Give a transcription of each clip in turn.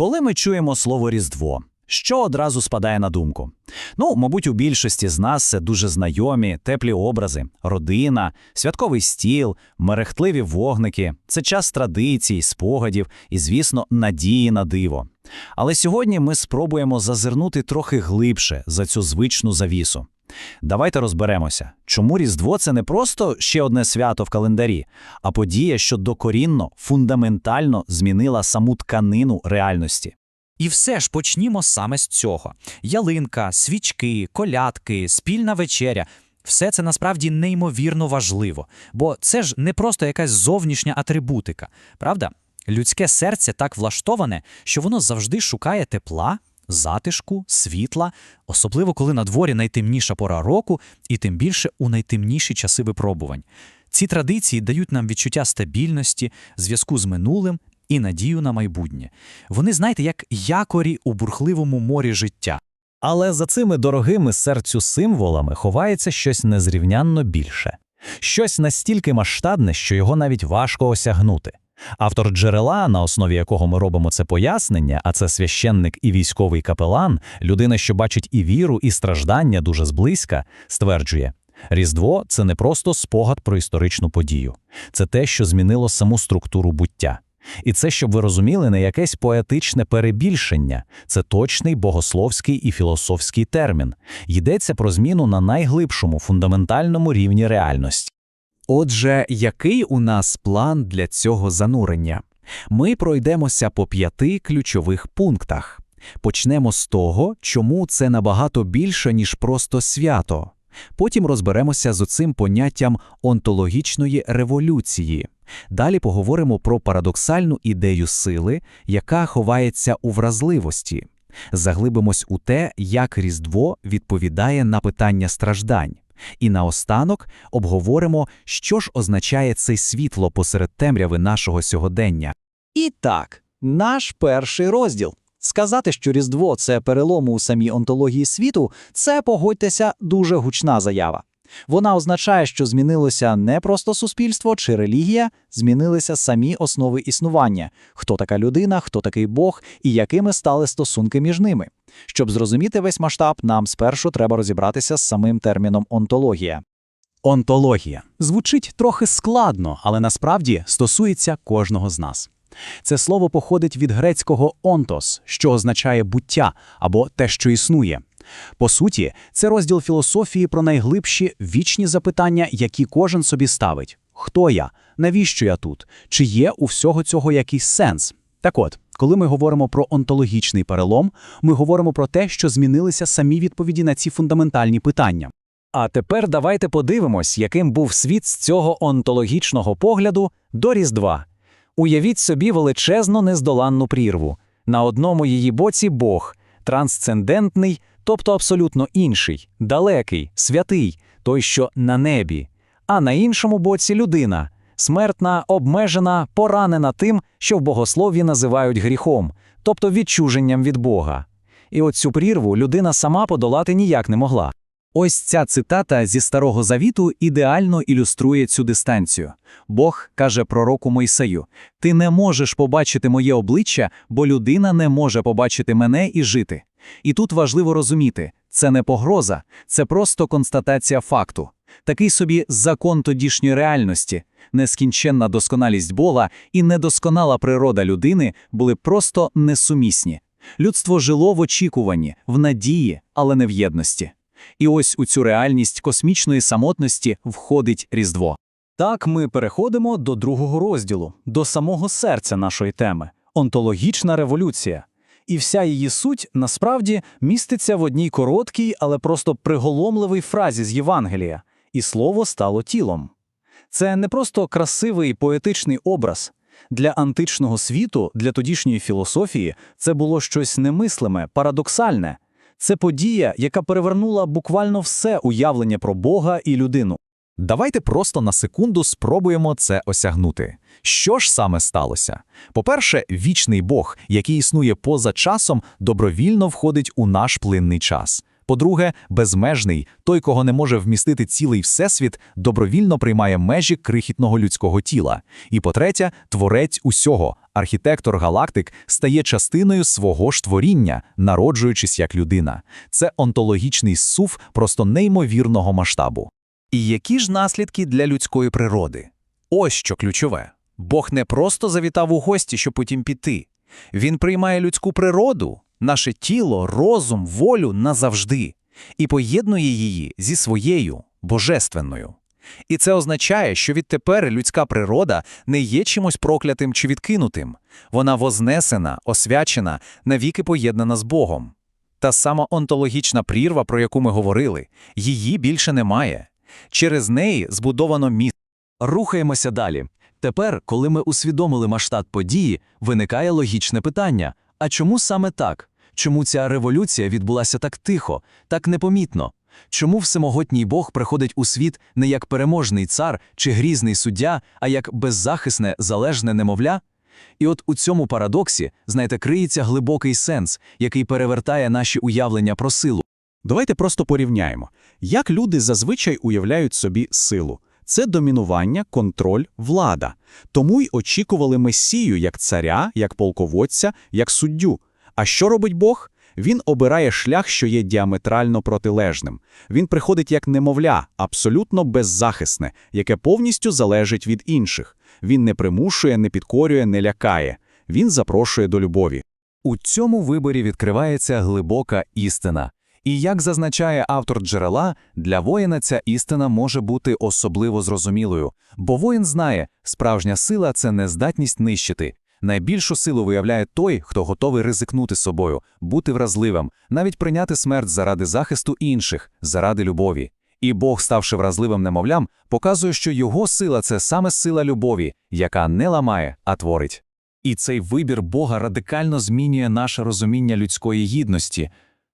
Коли ми чуємо слово Різдво, що одразу спадає на думку? Ну, мабуть, у більшості з нас це дуже знайомі, теплі образи, родина, святковий стіл, мерехтливі вогники, це час традицій, спогадів і, звісно, надії на диво. Але сьогодні ми спробуємо зазирнути трохи глибше за цю звичну завісу. Давайте розберемося, чому Різдво це не просто ще одне свято в календарі, а подія, що докорінно, фундаментально змінила саму тканину реальності. І все ж почнімо саме з цього: ялинка, свічки, колядки, спільна вечеря. Все це насправді неймовірно важливо, бо це ж не просто якась зовнішня атрибутика, правда? Людське серце так влаштоване, що воно завжди шукає тепла, затишку, світла, особливо коли на дворі найтемніша пора року, і тим більше у найтемніші часи випробувань. Ці традиції дають нам відчуття стабільності, зв'язку з минулим і надію на майбутнє. Вони, знаєте, як якорі у бурхливому морі життя. Але за цими дорогими серцю символами ховається щось незрівнянно більше, щось настільки масштабне, що його навіть важко осягнути. Автор джерела, на основі якого ми робимо це пояснення, а це священник і військовий капелан, людина, що бачить і віру, і страждання дуже зблизька, стверджує: Різдво це не просто спогад про історичну подію, це те, що змінило саму структуру буття. І це, щоб ви розуміли, не якесь поетичне перебільшення, це точний богословський і філософський термін. Йдеться про зміну на найглибшому фундаментальному рівні реальності. Отже, який у нас план для цього занурення? Ми пройдемося по п'яти ключових пунктах. Почнемо з того, чому це набагато більше, ніж просто свято. Потім розберемося з оцим поняттям онтологічної революції. Далі поговоримо про парадоксальну ідею сили, яка ховається у вразливості. Заглибимось у те, як Різдво відповідає на питання страждань. І наостанок обговоримо, що ж означає це світло посеред темряви нашого сьогодення. І так, наш перший розділ. Сказати, що Різдво це перелом у самій онтології світу, це, погодьтеся, дуже гучна заява. Вона означає, що змінилося не просто суспільство чи релігія, змінилися самі основи існування: хто така людина, хто такий Бог і якими стали стосунки між ними. Щоб зрозуміти весь масштаб, нам спершу треба розібратися з самим терміном онтологія. Онтологія звучить трохи складно, але насправді стосується кожного з нас. Це слово походить від грецького онтос, що означає буття або те, що існує. По суті, це розділ філософії про найглибші вічні запитання, які кожен собі ставить: хто я, навіщо я тут, чи є у всього цього якийсь сенс? Так от, коли ми говоримо про онтологічний перелом, ми говоримо про те, що змінилися самі відповіді на ці фундаментальні питання. А тепер давайте подивимось, яким був світ з цього онтологічного погляду до Різдва. Уявіть собі величезну нездоланну прірву. На одному її боці Бог, трансцендентний, тобто абсолютно інший, далекий, святий, той, що на небі, а на іншому боці людина, смертна, обмежена, поранена тим, що в богослов'ї називають гріхом, тобто відчуженням від Бога. І от цю прірву людина сама подолати ніяк не могла. Ось ця цитата зі Старого Завіту ідеально ілюструє цю дистанцію. Бог каже пророку Мойсею: Ти не можеш побачити моє обличчя, бо людина не може побачити мене і жити. І тут важливо розуміти, це не погроза, це просто констатація факту. Такий собі закон тодішньої реальності, нескінченна досконалість Бога і недосконала природа людини були просто несумісні. Людство жило в очікуванні, в надії, але не в єдності. І ось у цю реальність космічної самотності входить Різдво. Так ми переходимо до другого розділу, до самого серця нашої теми онтологічна революція. І вся її суть насправді міститься в одній короткій, але просто приголомливій фразі з Євангелія, і слово стало тілом. Це не просто красивий поетичний образ. Для античного світу, для тодішньої філософії, це було щось немислиме, парадоксальне. Це подія, яка перевернула буквально все уявлення про Бога і людину. Давайте просто на секунду спробуємо це осягнути. Що ж саме сталося? По-перше, вічний Бог, який існує поза часом, добровільно входить у наш плинний час. По-друге, безмежний, той, кого не може вмістити цілий всесвіт, добровільно приймає межі крихітного людського тіла. І по-третє, творець усього, Архітектор галактик стає частиною свого ж творіння, народжуючись як людина. Це онтологічний сув просто неймовірного масштабу. І які ж наслідки для людської природи? Ось що ключове. Бог не просто завітав у гості, щоб потім піти. Він приймає людську природу, наше тіло, розум, волю назавжди і поєднує її зі своєю божественною. І це означає, що відтепер людська природа не є чимось проклятим чи відкинутим. Вона вознесена, освячена, навіки поєднана з Богом. Та сама онтологічна прірва, про яку ми говорили, її більше немає. Через неї збудовано міст. Рухаємося далі. Тепер, коли ми усвідомили масштаб події, виникає логічне питання: а чому саме так? Чому ця революція відбулася так тихо, так непомітно? Чому всемогутній Бог приходить у світ не як переможний цар чи грізний суддя, а як беззахисне, залежне немовля? І от у цьому парадоксі, знаєте, криється глибокий сенс, який перевертає наші уявлення про силу. Давайте просто порівняємо, як люди зазвичай уявляють собі силу. Це домінування, контроль, влада. Тому й очікували месію як царя, як полководця, як суддю. А що робить Бог? Він обирає шлях, що є діаметрально протилежним. Він приходить як немовля, абсолютно беззахисне, яке повністю залежить від інших. Він не примушує, не підкорює, не лякає. Він запрошує до любові. У цьому виборі відкривається глибока істина. І як зазначає автор джерела, для воїна ця істина може бути особливо зрозумілою, бо воїн знає, справжня сила це не здатність нищити. Найбільшу силу виявляє той, хто готовий ризикнути собою, бути вразливим, навіть прийняти смерть заради захисту інших, заради любові. І Бог, ставши вразливим немовлям, показує, що його сила це саме сила любові, яка не ламає, а творить. І цей вибір Бога радикально змінює наше розуміння людської гідності.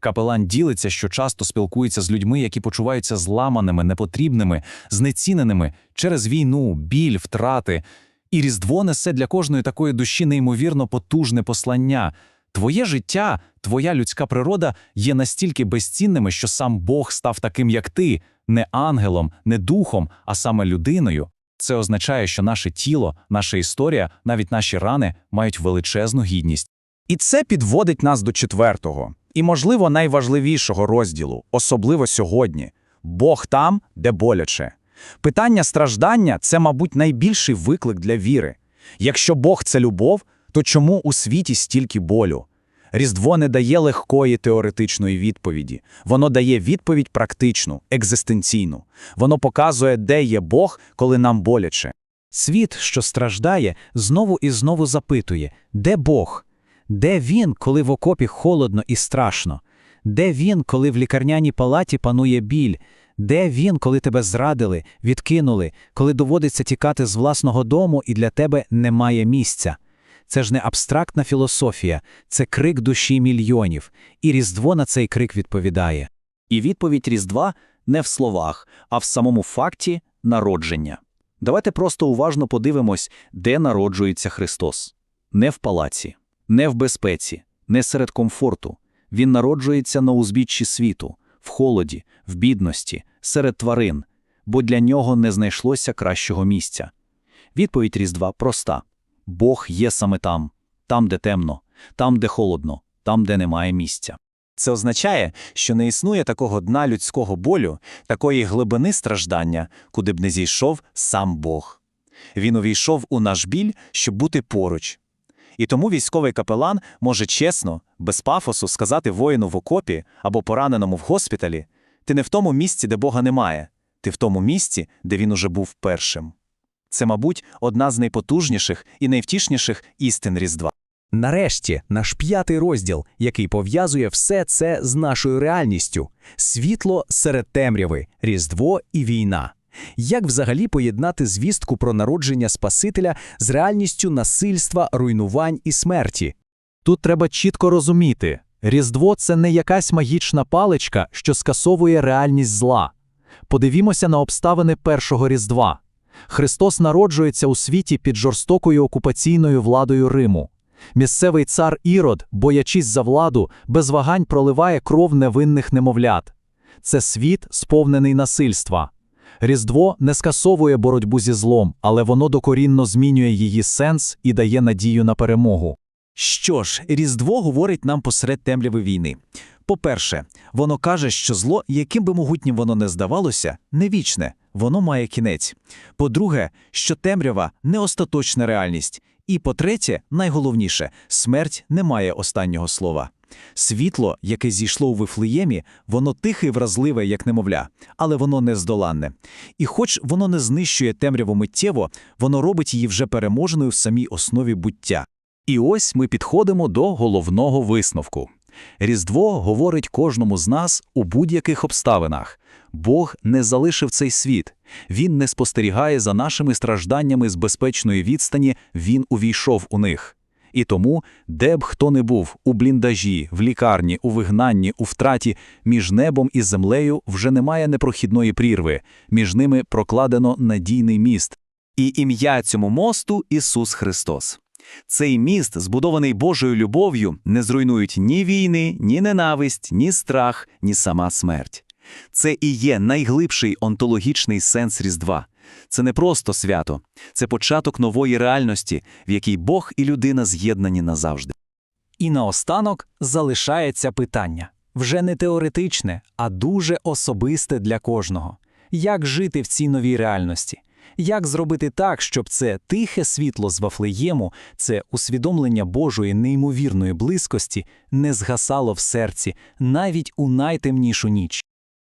Капелан ділиться, що часто спілкується з людьми, які почуваються зламаними, непотрібними, знеціненими через війну, біль, втрати. І Різдво несе для кожної такої душі неймовірно потужне послання. Твоє життя, твоя людська природа є настільки безцінними, що сам Бог став таким, як ти, не ангелом, не духом, а саме людиною. Це означає, що наше тіло, наша історія, навіть наші рани мають величезну гідність. І це підводить нас до четвертого, і, можливо, найважливішого розділу, особливо сьогодні. Бог там, де боляче. Питання страждання це, мабуть, найбільший виклик для віри. Якщо Бог це любов, то чому у світі стільки болю? Різдво не дає легкої теоретичної відповіді. Воно дає відповідь практичну, екзистенційну. Воно показує, де є Бог, коли нам боляче. Світ, що страждає, знову і знову запитує, де Бог? Де він, коли в окопі холодно і страшно? Де він, коли в лікарняній палаті панує біль? Де він, коли тебе зрадили, відкинули, коли доводиться тікати з власного дому і для тебе немає місця? Це ж не абстрактна філософія, це крик душі мільйонів, і Різдво на цей крик відповідає. І відповідь Різдва не в словах, а в самому факті народження. Давайте просто уважно подивимось, де народжується Христос. Не в палаці, не в безпеці, не серед комфорту. Він народжується на узбіччі світу, в холоді, в бідності, серед тварин, бо для нього не знайшлося кращого місця. Відповідь Різдва проста. Бог є саме там, там, де темно, там, де холодно, там, де немає місця. Це означає, що не існує такого дна людського болю, такої глибини страждання, куди б не зійшов сам Бог. Він увійшов у наш біль, щоб бути поруч. І тому військовий капелан може чесно, без пафосу сказати воїну в окопі або пораненому в госпіталі: ти не в тому місці, де Бога немає, ти в тому місці, де він уже був першим. Це, мабуть, одна з найпотужніших і найвтішніших істин Різдва. Нарешті, наш п'ятий розділ, який пов'язує все це з нашою реальністю: світло серед темряви, Різдво і війна. Як взагалі поєднати звістку про народження Спасителя з реальністю насильства, руйнувань і смерті? Тут треба чітко розуміти: Різдво це не якась магічна паличка, що скасовує реальність зла. Подивімося на обставини першого Різдва. Христос народжується у світі під жорстокою окупаційною владою Риму. Місцевий цар Ірод, боячись за владу, без вагань проливає кров невинних немовлят. Це світ, сповнений насильства. Різдво не скасовує боротьбу зі злом, але воно докорінно змінює її сенс і дає надію на перемогу. Що ж, Різдво говорить нам посеред темряви війни. По-перше, воно каже, що зло, яким би могутнім воно не здавалося, не вічне, воно має кінець. По-друге, що темрява не остаточна реальність. І по-третє, найголовніше, смерть не має останнього слова. Світло, яке зійшло у Вифлеємі, воно тихе і вразливе, як немовля, але воно нездоланне. І хоч воно не знищує темряву миттєво, воно робить її вже переможеною в самій основі буття. І ось ми підходимо до головного висновку. Різдво говорить кожному з нас у будь-яких обставинах. Бог не залишив цей світ. Він не спостерігає за нашими стражданнями з безпечної відстані, він увійшов у них. І тому, де б хто не був, у бліндажі, в лікарні, у вигнанні, у втраті, між небом і землею вже немає непрохідної прірви, між ними прокладено надійний міст. І ім'я цьому мосту Ісус Христос. Цей міст, збудований Божою любов'ю, не зруйнують ні війни, ні ненависть, ні страх, ні сама смерть. Це і є найглибший онтологічний сенс Різдва. Це не просто свято, це початок нової реальності, в якій Бог і людина з'єднані назавжди. І наостанок залишається питання вже не теоретичне, а дуже особисте для кожного. Як жити в цій новій реальності? Як зробити так, щоб це тихе світло з Вафлеєму, це усвідомлення Божої неймовірної близькості не згасало в серці навіть у найтемнішу ніч?